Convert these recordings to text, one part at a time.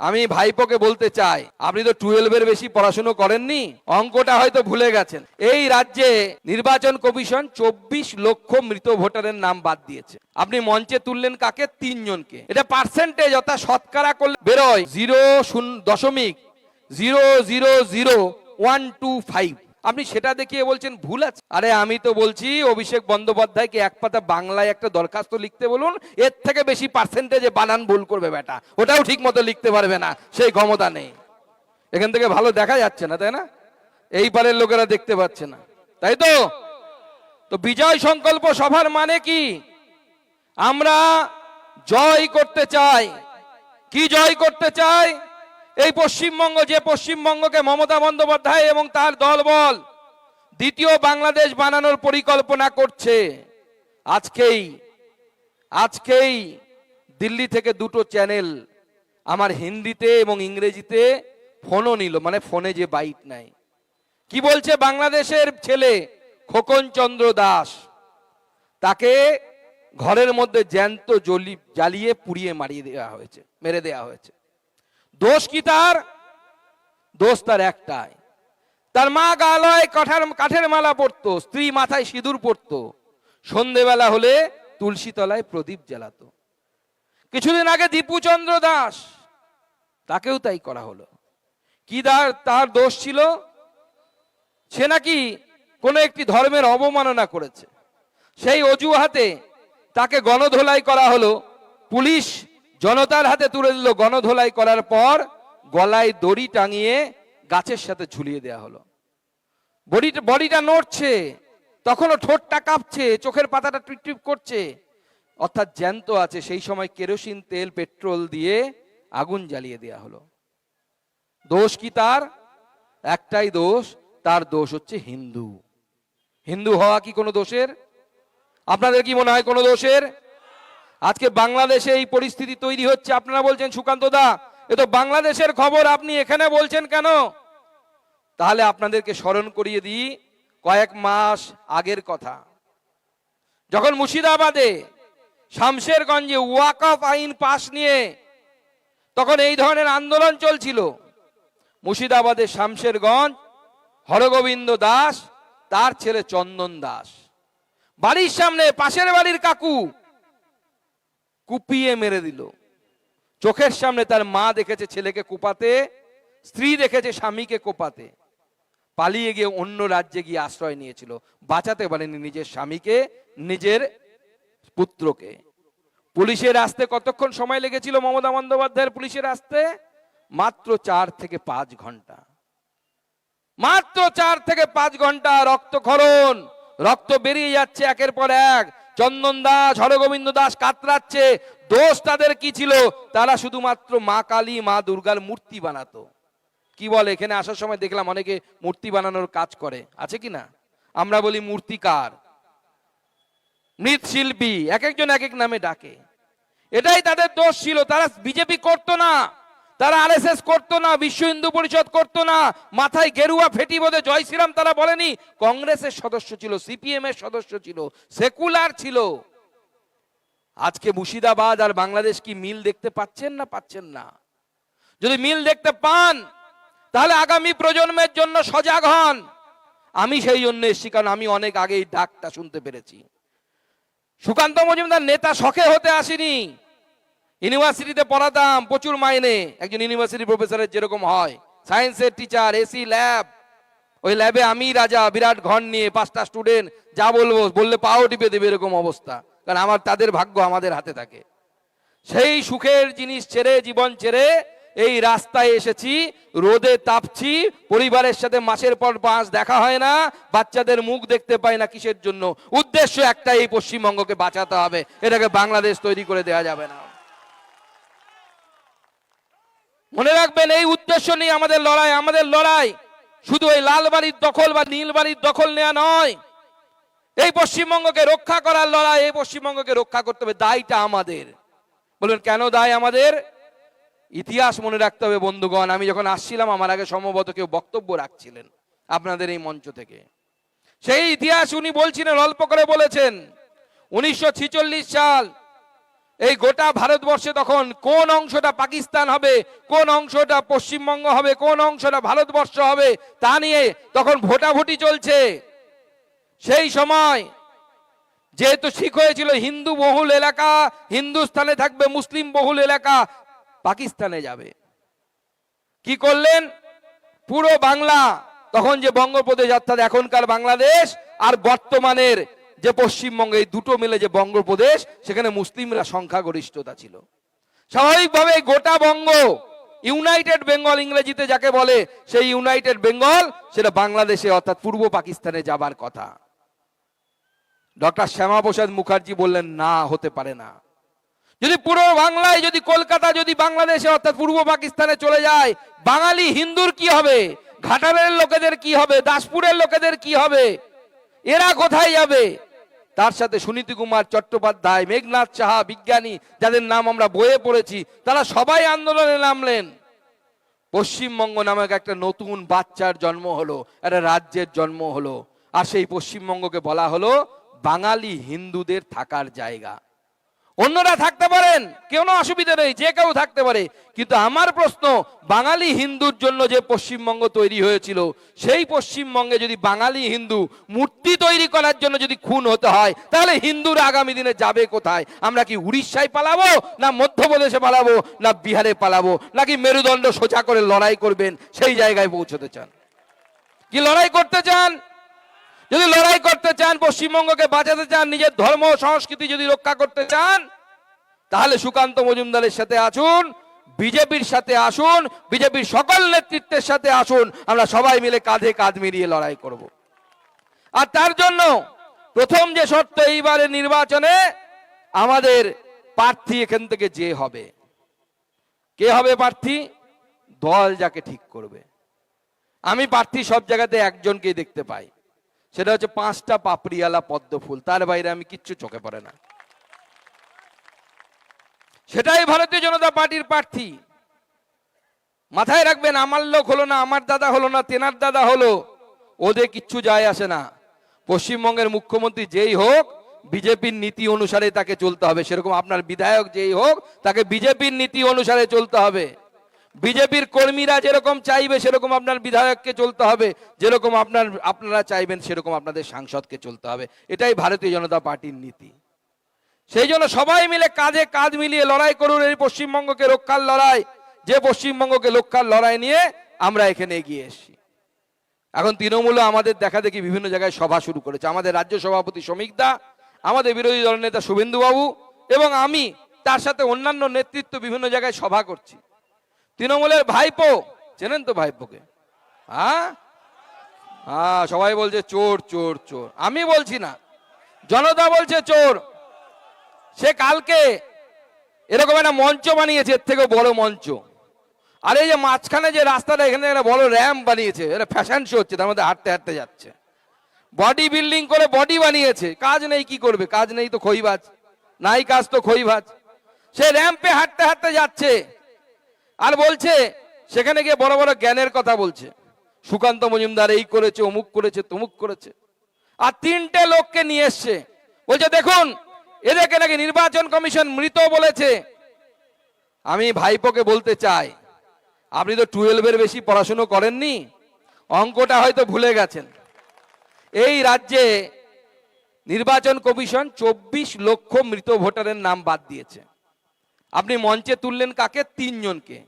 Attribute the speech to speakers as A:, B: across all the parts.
A: আমি ভাইপোকে বলতে চাই, আপনি তো টুয়েলভের বেশি পড়াশুনো করেননি? অঙ্কটা হয়তো ভুলে গেছেন। এই রাজ্যে নির্বাচন কমিশন চব্বিশ লক্ষ মৃত ভোটারের নাম বাদ দিয়েছে। আপনি মঞ্চে তুললেন কাকে? তিনজনকে। এটা পার্সেন্টেজ অর্থাৎ শতকরা করলে বেরোয় জিরো শূন্য দশমিক zero zero zero one two five আপনি সেটা দেখিয়ে বলছেন ভুল আছে। আরে আমি তো বলছি, অভিষেক বন্দ্যোপাধ্যায়কে এক পাতা বাংলায় একটা দরখাস্ত লিখতে বলুন, এর থেকে বেশি পার্সেন্টেজে বানান ভুল করবে বেটা। ওটাও ঠিক মতো লিখতে পারবে না, সেই ক্ষমতা নেই। এখান থেকে ভালো দেখা যাচ্ছে না, তাই না? এই পারের লোকেরা দেখতে পাচ্ছে না। তাই তো? তো বিজয় সংকল্প সভার মানে কি? আমরা জয় করতে চাই। কি জয় করতে চাই? এই পশ্চিমবঙ্গ, যে পশ্চিমবঙ্গকে মমতা বন্দ্যোপাধ্যায় এবং তার দলবল দ্বিতীয় বাংলাদেশ বানানোর পরিকল্পনা করছে, আজকেই আজকেই দিল্লি থেকে দুটো চ্যানেল আমার হিন্দিতে এবং ইংরেজিতে ফোনও নিল মানে ফোনে যে বাইট নাই। কি বলছে বাংলাদেশের ছেলে খোকন চন্দ্র দাস? তাকে ঘরের মধ্যে জ্যান্ত জলি জ্বালিয়ে পুড়িয়ে মারিয়ে দেওয়া হয়েছে, মেরে দেওয়া হয়েছে। দোষ কি তার? দোষ তার একটাই। তার মা গালয় কাঠার, কাঠের মালা পরতো, স্ত্রী মাথায় সিঁদুর পরতো। সন্ধেবেলা হলে তুলসী তলায় প্রদীপ জ্বালাতো। কিছুদিন আগে দীপুচন্দ্র দাস, তাকেও তাই করা হলো। কি তার তার দোষ ছিল? সে নাকি কোনো একটি ধর্মের অবমাননা করেছে। সেই অজুহাতে তাকে গণধোলাই করা হলো। পুলিশ জনতার হাতে তুলে দিল গণধোলাই করার পর গলায় দড়ি টাঙিয়ে গাছের সাথে ঝুলিয়ে দেওয়া হলো। বডিটা বডিটা নড়ছে, তখনও ঠোঁটটা কাঁপছে, চোখের পাতাটা টিপ করছে। অর্থাৎ জ্যান্ত আছে, সেই সময় কেরোসিন, তেল, পেট্রোল দিয়ে আগুন জ্বালিয়ে দেওয়া হলো। দোষ কি তার? একটাই দোষ, তার দোষ হচ্ছে হিন্দু। হিন্দু হওয়া কি কোনো দোষের? আপনাদের কি মনে হয় কোনো দোষের? আজকে বাংলাদেশে এই পরিস্থিতি তৈরি হচ্ছে। আপনারা বলছেন, সুকান্ত দা, এ তো বাংলাদেশের খবর, আপনি এখানে বলছেন কেন? তাহলে আপনাদেরকে স্মরণ করিয়ে দিই, কয়েক মাস আগের কথা। যখন মুর্শিদাবাদে শামশেরগঞ্জে ওয়াকফ আইন পাশ নিয়ে তখন এই ধরনের আন্দোলন চলছিল। মুর্শিদাবাদের শামশেরগঞ্জ, হরগোবিন্দ দাস, তার ছেলে চন্দন দাস। বাড়ির সামনে পাশের বাড়ির কাকু কুপিয়ে মেরে দিল। চোখের সামনে তার মা দেখেছে ছেলেকে কুপাতে, স্ত্রী দেখেছে স্বামীকে কোপাতে। পালিয়ে গিয়ে অন্য রাজ্যে গিয়ে আশ্রয় নিয়েছিল। বাঁচাতে পারেনি নিজের স্বামীকে, নিজের পুত্রকে। পুলিশের আসতে কতক্ষণ সময় লেগেছিল মমতা বন্দ্যোপাধ্যায়ের পুলিশের আসতে? মাত্র চার থেকে পাঁচ ঘণ্টা। মাত্র চার থেকে পাঁচ ঘণ্টা রক্তক্ষরণ রক্ত বেরিয়ে যাচ্ছে একের পর এক। চন্দন দাস, হরগোবিন্দ দাস কাতরাচ্ছে। দোষ তাদের কি ছিল? তারা শুধুমাত্র মা কালী, মা দুর্গার মূর্তি বানাতো। কি বলে? এখানে আসার সময় দেখলাম অনেকে মূর্তি বানানোর কাজ করে। আছে কি না? আমরা বলি মূর্তিকার, মৃৎশিল্পী, এক একজন এক এক নামে ডাকে। এটাই তাদের দোষ ছিল। তারা বিজেপি করতো না। তারা আরএসএস করতো না, বিশ্ব হিন্দু পরিষদ করতো না, মাথায় গেরুয়া ফেটি বোধে জয় শ্রীরাম তারা বলেনি। কংগ্রেসের সদস্য ছিল সিপিএম এর সদস্য ছিল, সেকুলার ছিল। আজকে মুর্শিদাবাদ আর বাংলাদেশ কি মিল দেখতে পাচ্ছেন না পাচ্ছেন না? যদি মিল দেখতে পান, তাহলে আগামী প্রজন্মের জন্য সজাগ হন। আমি সেই জন্য এসেছি, কারণ আমি অনেক আগেই ডাকটা শুনতে পেরেছি। সুকান্ত মজুমদার নেতা শখে হতে আসেনি। ইউনিভার্সিটিতে পড়াতাম প্রচুর মাইনে। একজন ইউনিভার্সিটি প্রফেসরের যেরকম হয়। সায়েন্সের টিচার এসি ল্যাব ওই ল্যাবে আমি রাজা, বিরাট ঘর নিয়ে পাঁচটা স্টুডেন্ট যা বলব, বললে পাও টিপে দেবে এরকম অবস্থা। কারণ আমার, তাদের ভাগ্য আমাদের হাতে থাকে। সেই সুখের জিনিস ছেড়ে, জীবন ছেড়ে, এই রাস্তায় এসেছি, রোদে তাপছি, পরিবারের সাথে মাসের পর মাস দেখা হয় না, বাচ্চাদের মুখ দেখতে পাই না কিসের জন্য। উদ্দেশ্য একটা এই পশ্চিমবঙ্গকে বাঁচাতে হবে। এটাকে বাংলাদেশ তৈরি করে দেওয়া যাবে না। মনে রাখবেন, এই উদ্দেশ্য নিয়ে আমাদের লড়াই আমাদের লড়াই শুধু ওই লাল বাড়ির দখল বা নীল বাড়ির দখল নেওয়া নয়। এই পশ্চিমবঙ্গকে রক্ষা করার লড়াই, এই পশ্চিমবঙ্গকে রক্ষা করতে হবে, দায়টা আমাদের। বলবেন, কেন দায় আমাদের? ইতিহাস মনে রাখতে হবে, বন্ধুগণ, আমি যখন আসছিলাম, আমার আগে সম্ভবত কেউ বক্তব্য রাখছিলেন আপনাদের এই মঞ্চ থেকে। সেই ইতিহাস উনি বলছিলেন, অল্প করে বলেছেন, উনিশশো ছেচল্লিশ সাল এই গোটা ভারতবর্ষে তখন কোন অংশটা পাকিস্তান হবে, কোন অংশটা পশ্চিমবঙ্গ হবে, কোন অংশটা ভারতবর্ষ হবে, তা নিয়ে তখন ভোটাভুটি চলছে। সেই সময় যেহেতু ঠিক হয়েছিল, হিন্দু বহুল এলাকা, হিন্দুস্থানে থাকবে, মুসলিম বহুল এলাকা, পাকিস্তানে যাবে। কি করলেন? পুরো বাংলা, তখন যে বঙ্গপ্রদেশ অর্থাৎ এখনকার বাংলাদেশ আর বর্তমানের যে পশ্চিমবঙ্গে এই দুটো মিলে যে বঙ্গপ্রদেশ, সেখানে মুসলিমরা সংখ্যাগরিষ্ঠতা ছিল। স্বাভাবিকভাবে গোটা বঙ্গ ইউনাইটেড বেঙ্গল ইংরেজিতে যাকে বলে, সেই ইউনাইটেড বেঙ্গল, সেটা বাংলাদেশে, অর্থাৎ পূর্ব পাকিস্তানে যাবার কথা। ডক্টর শ্যামাপ্রসাদ মুখার্জি বললেন, না, হতে পারে না। যদি পুরো বাংলায়, যদি কলকাতা, যদি বাংলাদেশে, অর্থাৎ পূর্ব পাকিস্তানে চলে যায়, বাঙালি হিন্দুর কি হবে? ঘাটালের লোকেদের কি হবে? দাসপুরের লোকেদের কি হবে? এরা কোথায় যাবে? তার সাথে সুনীতি কুমার চট্টোপাধ্যায়, মেঘনাথ সাহা, বিজ্ঞানী, যাদের নাম আমরা বয়ে পড়েছি, তারা সবাই আন্দোলনে নামলেন। পশ্চিমবঙ্গ নামক একটা নতুন বাচ্চার জন্ম হলো, একটা রাজ্যের জন্ম হলো। আর সেই পশ্চিমবঙ্গকে বলা হলো বাঙালি হিন্দুদের থাকার জায়গা। অন্যরা থাকতে পারেন কোনো অসুবিধা নেই, যে কেউ থাকতে পারে। কিন্তু আমার প্রশ্ন, বাঙালি হিন্দুর জন্য যে পশ্চিমবঙ্গ তৈরি হয়েছিল, সেই পশ্চিমবঙ্গে যদি বাঙালি হিন্দু মূর্তি তৈরি করার জন্য যদি খুন হতে হয়, তাহলে হিন্দুরা আগামী দিনে যাবে কোথায়? আমরা কি উড়িষ্যায় পালাবো, না মধ্যপ্রদেশে পালাবো, না বিহারে পালাবো, নাকি মেরুদণ্ড সোজা করে লড়াই করবেন, সেই জায়গায় পৌঁছতে চান? কি লড়াই করতে চান? যদি লড়াই করতে চান, পশ্চিমবঙ্গকে বাঁচাতে চান, নিজের ধর্ম সংস্কৃতি যদি রক্ষা করতে চান, তাহলে সুকান্ত মজুমদারের সাথে আসুন, বিজেপির সাথে আসুন, বিজেপির সকল নেতৃত্বের সাথে আসুন, আমরা সবাই মিলে কাঁধে কাঁধ মিলিয়ে লড়াই করব। আর তার জন্য প্রথম যে শর্ত এইবারে নির্বাচনে আমাদের প্রার্থী এখান থেকে যে হবে। কে হবে প্রার্থী? দল যাকে ঠিক করবে। আমি প্রার্থী সব জায়গাতে একজনকেই দেখতে পাই। সেটা হচ্ছে পাঁচটা পাপড়িয়ালা পদ্ম ফুল তার বাইরে আমি কিচ্ছু চোখে পড়ে না। সেটাই ভারতীয় জনতা পার্টির প্রার্থী। মাথায় রাখবেন, আমার লোক হলো না, আমার দাদা হলো না, তেনার দাদা হলো, ওদের কিচ্ছু যায় আসে না। পশ্চিমবঙ্গের মুখ্যমন্ত্রী যেই হোক, বিজেপির নীতি অনুসারে তাকে চলতে হবে। সেরকম আপনার বিধায়ক যেই হোক, তাকে বিজেপির নীতি অনুসারে চলতে হবে। বিজেপির কর্মীরা যেরকম চাইবে সেরকম আপনার বিধায়ককে চলতে হবে, যেরকম আপনার, আপনারা চাইবেন সেরকম আপনাদের সাংসদকে চলতে হবে। এটাই ভারতীয় জনতা পার্টির নীতি। সেই জন্য সবাই মিলে কাঁধে কাঁধ মিলিয়ে লড়াই করুন এই পশ্চিমবঙ্গকে রক্ষার লড়াই। যে পশ্চিমবঙ্গকে রক্ষার লড়াই নিয়ে আমরা এখানে এগিয়ে এসেছি। এখন তৃণমূল আমাদের দেখা দেখি বিভিন্ন জায়গায় সভা শুরু করেছে। আমাদের রাজ্য সভাপতি শ্রমিক দা, আমাদের বিরোধী দল নেতা শুভেন্দু বাবু এবং আমি তার সাথে অন্যান্য নেতৃত্ব বিভিন্ন জায়গায় সভা করছি। তৃণমূলের ভাইপো। চেনেন তো ভাইপোকে? হ্যাঁ? হ্যাঁ সবাই বলছে চোর চোর চোর। আমি বলছি না। জনতা বলছে চোর। সে কালকে এরকম একটা মঞ্চ বানিয়েছে, এর থেকে বড় মঞ্চ। আর এই যে মাঝখানে যে রাস্তাটা, এখানে একটা বড় র্যাম্প বানিয়েছে এটা ফ্যাশন শো হচ্ছে, তার মধ্যে হাঁটতে হাঁটতে যাচ্ছে। বডি বিল্ডিং করে বডি বানিয়েছে। কাজ নেই, কি করবে? কাজ নেই তো খইবাজ। নাই কাজ তো খইবাজ। সে র্যাম্পে হাঁটতে হাঁটতে যাচ্ছে। আর বলছে, সেখানে গিয়ে বড় বড় জ্ঞানের কথা বলছে। সুকান্ত মজুমদার এই করেছে, অমুক করেছে, তমুক করেছে। আর তিনটে লোককে নিয়ে এসছে। বলছে, দেখুন, এদেরকে নাকি নির্বাচন কমিশন মৃত বলেছে। আমি ভাইপোকে বলতে চাই, আপনি তো টুয়েলভের বেশি পড়াশুনো করেননি, অঙ্কটা হয়তো ভুলে গেছেন। এই রাজ্যে নির্বাচন কমিশন চব্বিশ লক্ষ মৃত ভোটারের নাম বাদ দিয়েছে। আপনি মঞ্চে তুললেন কাকে? তিনজনকে।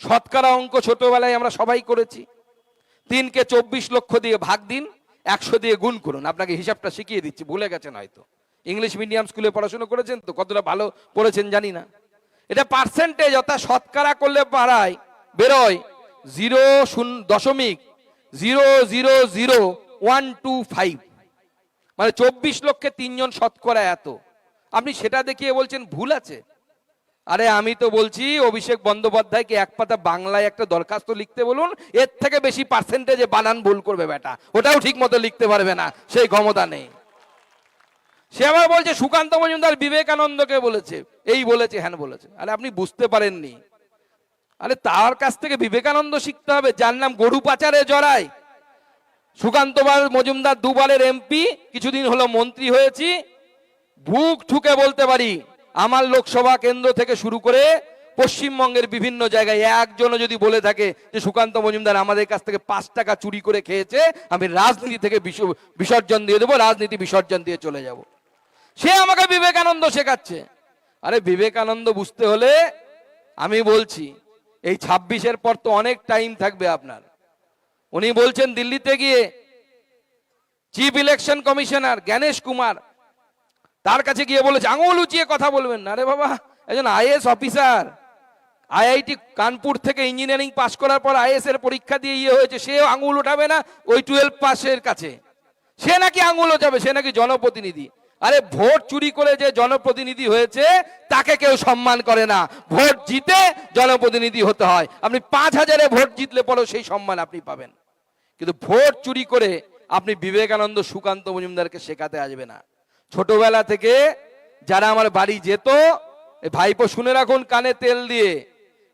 A: শতকরা অঙ্ক ছোটবেলায় আমরা সবাই করেছি। তিনকে চব্বিশ লক্ষ দিয়ে ভাগ দিন, একশো দিয়ে গুণ করুন। আপনাকে হিসাবটা শিখিয়ে দিচ্ছি, ভুলে গেছেন হয়তো। ইংলিশ মিডিয়াম স্কুলে পড়াশুনো করেছেন তো, কতটা ভালো পড়েছেন জানি না। এটা পার্সেন্টেজ অর্থাৎ শতকরা করলে পাড়ায় বেরোয় জিরো শূন্য দশমিক zero zero zero one two five. মানে চব্বিশ লক্ষে তিনজন শতকরা এত। আপনি সেটা দেখিয়ে বলছেন, ভুল আছে। আরে আমি তো বলছি, অভিষেক বন্দ্যোপাধ্যায়কে এক পাতা বাংলায় একটা দরখাস্ত লিখতে বলুন, এর থেকে বেশি পার্সেন্টেজে বানান ভুল করবে বেটা। ওটাও ঠিক মতো লিখতে পারবে না, সেই ক্ষমতা নেই। সে আবার বলছে, সুকান্ত মজুমদার বিবেকানন্দকে বলেছে। এই বলেছে হ্যান বলেছে। আরে আপনি বুঝতে পারেননি। আরে তার কাছ থেকে বিবেকানন্দ শিখতে হবে, যার নাম গরু পাচারে জড়ায়। সুকান্ত মজুমদার দুবারের এমপি, কিছুদিন হলো মন্ত্রী হয়েছি। বুক ঠুকে বলতে পারি। আমার লোকসভা কেন্দ্র থেকে শুরু করে পশ্চিমবঙ্গের বিভিন্ন জায়গায় একজনও যদি বলে থাকে যে, সুকান্ত মজুমদার আমাদের কাছ থেকে পাঁচ টাকা চুরি করে খেয়েছে, আমি রাজনীতি থেকে বিস- বিসর্জন দিয়ে দেবো, রাজনীতি বিসর্জন দিয়ে চলে যাব। সে আমাকে বিবেকানন্দ শেখাচ্ছে। আরে বিবেকানন্দ বুঝতে হলে আমি বলছি, এই ছাব্বিশের পর তো অনেক টাইম থাকবে আপনার। উনি বলছেন, দিল্লিতে গিয়ে chief election commissioner Gyanesh Kumar তার কাছে গিয়ে বলেছে, আঙুল উঁচিয়ে কথা বলবেন না রে বাবা। একজন আইএস অফিসার, আইআইটি কানপুর থেকে ইঞ্জিনিয়ারিং পাশ করার পর আইএস এর পরীক্ষা দিয়ে ইয়ে হয়েছে সে আঙুল উঠাবে না ওই টুয়েলভ পাসের কাছে। সে নাকি আঙুল ওঠাবে, সে নাকি জনপ্রতিনিধি। আরে ভোট চুরি করে যে জনপ্রতিনিধি হয়েছে, তাকে কেউ সম্মান করে না। ভোট জিতে জনপ্রতিনিধি হতে হয়। আপনি পাঁচ হাজারে ভোট জিতলে পরেও সেই সম্মান আপনি পাবেন। কিন্তু ভোট চুরি করে আপনি বিবেকানন্দ সুকান্ত মজুমদারকে শেখাতে আসবে না। ছোটবেলা থেকে যারা আমার বাড়ি যেত ভাইপো শুনে রাখুন কানে তেল দিয়ে,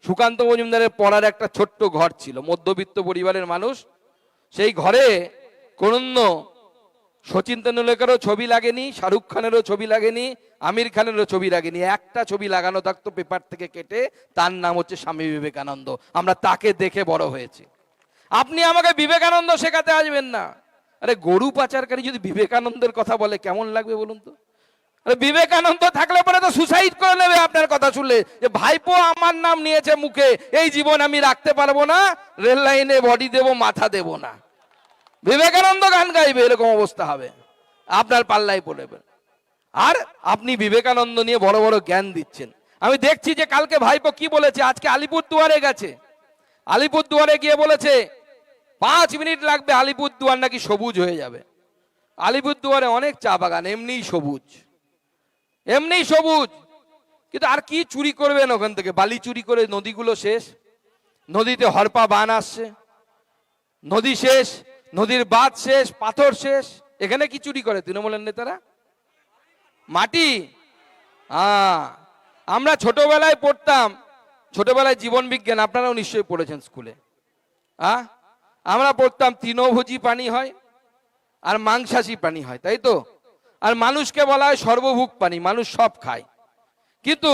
A: সুকান্ত মজুমদারের পড়ার একটা ছোট্ট ঘর ছিল, মধ্যবিত্ত পরিবারের মানুষ। সেই ঘরে কোন সচিন তেন্ডুলকারও ছবি লাগেনি, শাহরুখ খানেরও ছবি লাগেনি, আমির খানেরও ছবি লাগেনি, একটা ছবি লাগানো থাকতো পেপার থেকে কেটে, তার নাম হচ্ছে স্বামী বিবেকানন্দ। আমরা তাকে দেখে বড় হয়েছি। আপনি আমাকে বিবেকানন্দ শেখাতে আসবেন না। আরে গরু পাচারকারী যদি বিবেকানন্দের কথা বলে, কেমন লাগবে বলুন তো? আরে বিবেকানন্দ থাকলে পরে তো সুসাইড করে নেবে আপনার কথা শুনলে। যে ভাইপো আমার নাম নিয়েছে মুখে, এই জীবন আমি রাখতে পারব না, রেল লাইনে বডি দেব, মাথা দেব না। বিবেকানন্দ গান গাইবে, এরকম অবস্থা হবে। আপনার পাল্লাই পড়বে আর আপনি বিবেকানন্দ নিয়ে বড় বড় জ্ঞান দিচ্ছেন। আমি দেখছি যে কালকে ভাইপো কি বলেছে? আজকে আলিপুর দুয়ারে গেছে। আলিপুর দুয়ারে গিয়ে বলেছে পাঁচ মিনিট লাগবে আলিপুরদুয়ার নাকি সবুজ হয়ে যাবে। আলিপুরদুয়ারে অনেক চা বাগান, এমনিই সবুজ। এমনিই সবুজ। কিন্তু আর কি চুরি করবেন ওখান থেকে? বালি চুরি করে নদীগুলো শেষ, নদীতে হরপা বান আসছে, নদী শেষ, নদীর বাঁধ শেষ, পাথর শেষ। এখানে কি চুরি করে তৃণমূলের নেতারা? মাটি? হ্যাঁ। আমরা ছোটবেলায় পড়তাম, ছোটবেলায় জীবন বিজ্ঞান, আপনারাও নিশ্চয়ই পড়েছেন স্কুলে। হ্যাঁ আমরা পড়তাম তৃণভোজী পানি হয় আর মাংসাশী পানি হয়, তাই তো? আর মানুষকে বলা হয় সর্বভুক পানি, মানুষ সব খায়। কিন্তু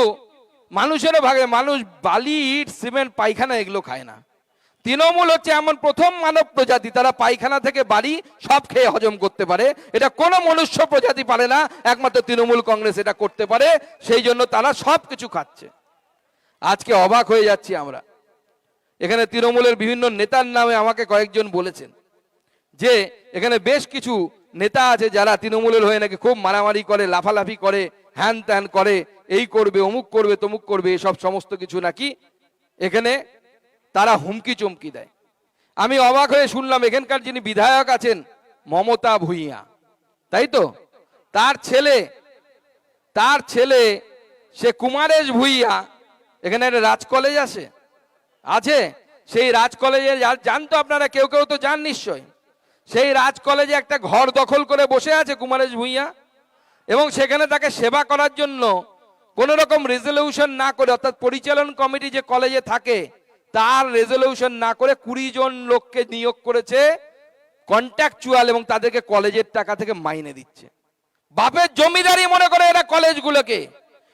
A: মানুষেরও ভাগে, মানুষ বালি, ইট, সিমেন্ট, পায়খানা এগুলো খায় না। তৃণমূল হচ্ছে এমন প্রথম মানব প্রজাতি, তারা পায়খানা থেকে বাড়ি সব খেয়ে হজম করতে পারে। এটা কোনো মনুষ্য প্রজাতি পারে না, একমাত্র তৃণমূল কংগ্রেস এটা করতে পারে, সেই জন্য তারা সব কিছু খাচ্ছে। আজকে অবাক হয়ে যাচ্ছি আমরা। এখানে তৃণমূলের বিভিন্ন নেতার নামে আমাকে কয়েকজন বলেছেন যে এখানে বেশ কিছু নেতা আছে যারা তৃণমূলের হয়ে নাকি খুব মারামারি করে, লাফালাফি করে, হ্যান ত্যান করে, এই করবে, অমুক করবে, তমুক করবে, এসব সমস্ত কিছু নাকি এখানে তারা হুমকি চমকি দেয়। আমি অবাক হয়ে শুনলাম, এখানকার যিনি বিধায়ক আছেন, মমতা ভূঁইয়া। তাই তো? তার ছেলে তার ছেলে, সে কুমারেশ ভূঁইয়া, এখানে একটা রাজ কলেজ আছে। আছে? সেই রাজ কলেজে যা- যান তো আপনারা, কেউ কেউ তো যান নিশ্চয় সেই রাজ কলেজে একটা ঘর দখল করে বসে আছে কুমারেশ ভূঁইয়া এবং সেখানে তাকে সেবা করার জন্য কোন রকম রেজলিউশন না করে, অর্থাৎ পরিচালন কমিটি যে কলেজে থাকে, তার রেজলিউশন না করে কুড়ি জন লোককে নিয়োগ করেছে কন্ট্রাকচুয়াল এবং তাদেরকে কলেজের টাকা থেকে মাইনে দিচ্ছে। বাপের জমিদারি মনে করে এরা কলেজগুলোকে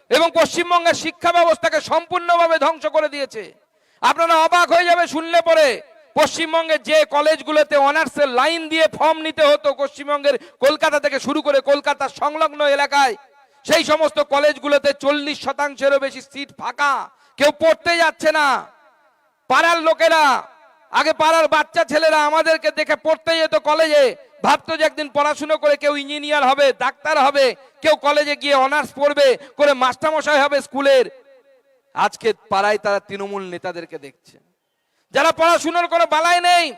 A: এবং পশ্চিমবঙ্গের শিক্ষা ব্যবস্থাকে সম্পূর্ণভাবে ধ্বংস করে দিয়েছে। আপনারা অবাক হয়ে যাবে শুনলে পরে। পশ্চিমবঙ্গের যে কলেজগুলোতে অনার্সের লাইন দিয়ে ফর্ম নিতে হতো পশ্চিমবঙ্গের কলকাতা থেকে শুরু করে কলকাতার সংলগ্ন এলাকায়, সেই সমস্ত কলেজগুলোতে চল্লিশ শতাংশেরও বেশি সিট ফাঁকা। কেউ পড়তে যাচ্ছে না। পাড়ার লোকেরা, আগে পাড়ার বাচ্চা ছেলেরা আমাদেরকে দেখে পড়তে যেত কলেজে। ভাবতো যে একদিন পড়াশুনো করে কেউ ইঞ্জিনিয়ার হবে, ডাক্তার হবে, কেউ কলেজে গিয়ে অনার্স পড়বে, করে মাস্টারমশাই হবে স্কুলের। আজকে পাড়ায় তারা তৃণমূল নেতাদেরকে দেখছে। যারা পড়াশুনোর কোনো বালাই নেই,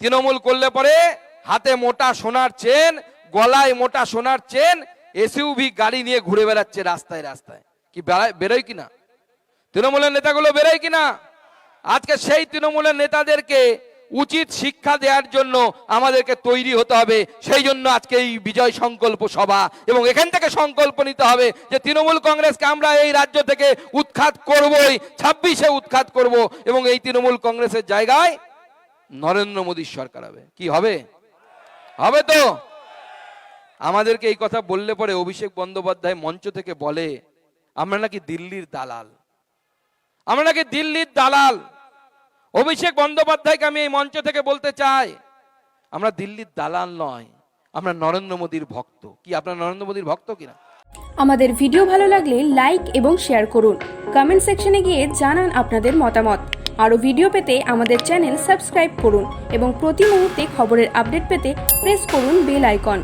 A: তৃণমূল করলে পরে হাতে মোটা সোনার চেন, গলায় মোটা সোনার চেন এসইউভি গাড়ি নিয়ে ঘুরে বেড়াচ্ছে রাস্তায় রাস্তায়। কি বেড়ায়- বেরোয় কিনা তৃণমূলের নেতাগুলো বেরোয় কিনা আজকে সেই তৃণমূলের নেতাদেরকে উচিত শিক্ষা দেওয়ার জন্য আমাদেরকে তৈরি হতে হবে। সেই জন্য আজকে এই বিজয় সংকল্প সভা এবং এখান থেকে সংকল্প নিতে হবে যে তৃণমূল কংগ্রেসকে আমরা এই রাজ্য থেকে উৎখাত করবই, ছাব্বিশে উৎখাত করব এবং এই তৃণমূল কংগ্রেসের জায়গায় নরেন্দ্র মোদীর সরকার হবে। কি হবে? হবে তো? আমাদেরকে এই কথা বললে পরে অভিষেক বন্দ্যোপাধ্যায় মঞ্চ থেকে বলে, আমরা নাকি দিল্লির দালাল। আমরা নাকি দিল্লির দালাল। অভিষেক বন্দ্যোপাধ্যায়কে আমি এই মঞ্চ থেকে বলতে চাই, আমরা দিল্লির দালাল নয়, আমরা নরেন্দ্র মোদীর ভক্ত। কি, আপনার নরেন্দ্র মোদীর ভক্ত কিনা?
B: আমাদের ভিডিও ভালো লাগলে লাইক এবং শেয়ার করুন। কমেন্ট সেকশনে গিয়ে জানান আপনাদের মতামত। আরও ভিডিও পেতে আমাদের চ্যানেল সাবস্ক্রাইব করুন এবং প্রতি মুহূর্তে খবরের আপডেট পেতে প্রেস করুন বেল আইকন।